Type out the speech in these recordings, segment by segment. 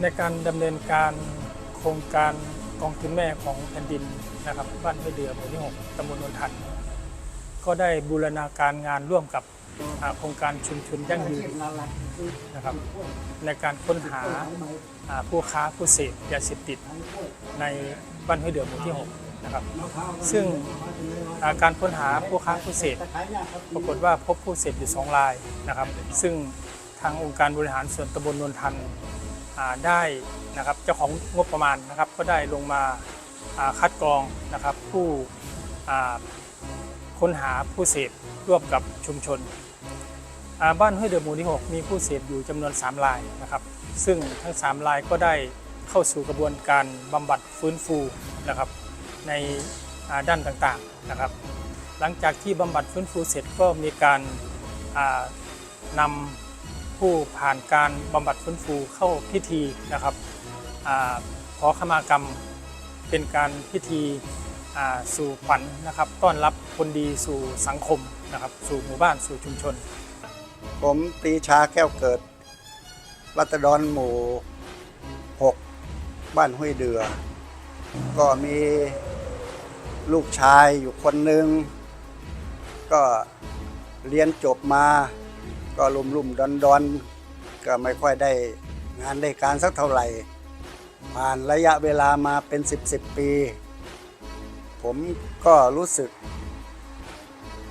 ในการดำเนินการโครงการกองทุนแม่ของแผ่นดินนะครับบ้านห้วยเดือหมู่ที่6ตำบลนนทัน ก็ได้บูรณาการงานร่วมกับโครงการชุมชนยั่งยืนนะครับในการค้นหาผู้ค้าผู้เสพยาเสพติดในบ้านห้วยเดือหมู่ที่ 6 นะครับ ซึ่งาการค้นหาผู้ค้าผู้เสพปรากฏว่าพบผู้เสพอยู่สองรายนะครับ ซึ่งทางองค์การบริหารส่วนตำบลนนทัน ได้นะครับเจ้าของงบประมาณนะครับ ก็ได้ลงมาคัดกรองนะครับผู้ค้นหาผู้เสพร่วมกับชุมชน บ้านห้วยเดือหมู่ที่ 6 มีผู้เสพอยู่จำนวน 3 รายนะครับ ซึ่งทั้ง 3 รายก็ได้เข้าสู่กระบวนการบำบัดฟื้นฟูนะครับในด้านต่างๆนะครับ หลังจากที่บำบัดฟื้นฟูเสร็จก็มีการอ่านำ ผู้ผ่านการบำบัดฟื้นฟูเข้าพิธีนะครับอขอขมากรรมเป็นการพิธีสู่ขวัญนะครับ ต้อนรับคนดีสู่สังคมนะครับ สู่หมู่บ้านสู่ชุมชน ผมปรีชาแก้วเกิด รัตดรหมู่ 6 บ้านห้วยเดือ ก็มีลูกชายอยู่คนหนึ่งก็เรียนจบมา ก็ลุ่มลุ่มดอนดอนก็ไม่ค่อยได้งานได้การสักเท่าไหร่ ผ่านระยะเวลามาเป็น 10 10 ปี ผมก็รู้สึก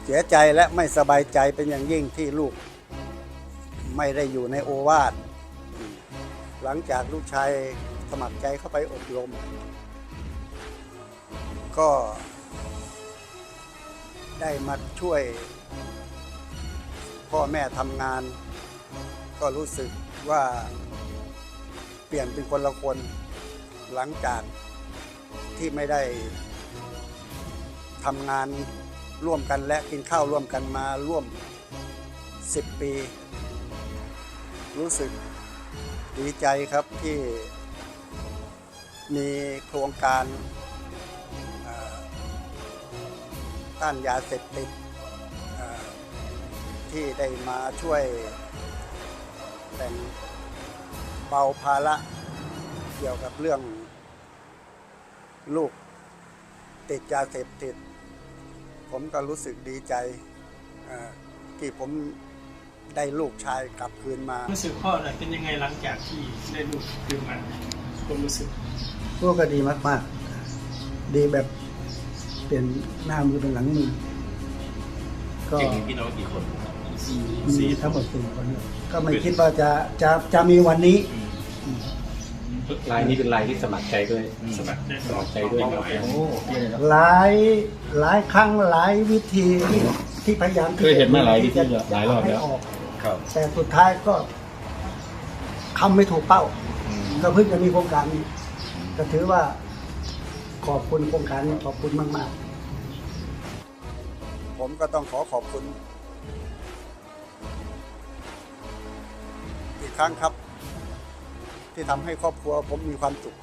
เสียใจและไม่สบายใจเป็นอย่างยิ่งที่ลูก ไม่ได้อยู่ในโอวาทหลังจากลูกชายสมัครใจเข้าไปอบรม ก็ได้มาช่วย พ่อแม่ทำงาน ก็รู้สึกว่าเปลี่ยนเป็นคนละคนหลังจากที่ไม่ได้ทำงานร่วมกันและกินข้าวร่วมกันมาร่วม 10 ปี รู้สึกดีใจครับที่มีโครงการต้านยาเสพติด ที่ได้มาช่วยแบ่งเบาภาระเกี่ยวกับเรื่องลูกติดยาเสพติด ผมก็รู้สึกดีใจเอ่อที่ผมได้ลูกชายกลับคืนมา รู้สึกพ่อหน่อยเป็นยังไงหลังจากที่ได้ลูกคืนมาความรู้สึกพวกก็ดีมาก ๆ ดีแบบเปลี่ยนหน้ามือเป็นหลังมือ ก็เก่งมีพี่น้องกี่คน มีทั้งหมดสี่คนก็ไม่คิดว่าจะจะจะมีวันนี้ลายนี้เป็นลายที่สมัครใจด้วยสมัครใจสมัครใจด้วยครับโอ้หลายหลายครั้งหลายวิธีที่ที่พยายามที่เคยเห็นมาหลายวิธีหลายรอบแล้วให้กครับแต่สุดท้ายก็ทำไม่ถูกเป้าก็เพิ่งจะมีโครงการนี้ก็ถือว่าขอบคุณโครงการนี้ขอบคุณมาก ๆ ผมก็ต้องขอขอบคุณ กครั้งครับ ที่ทำให้ครอบครัวผมมีความสุข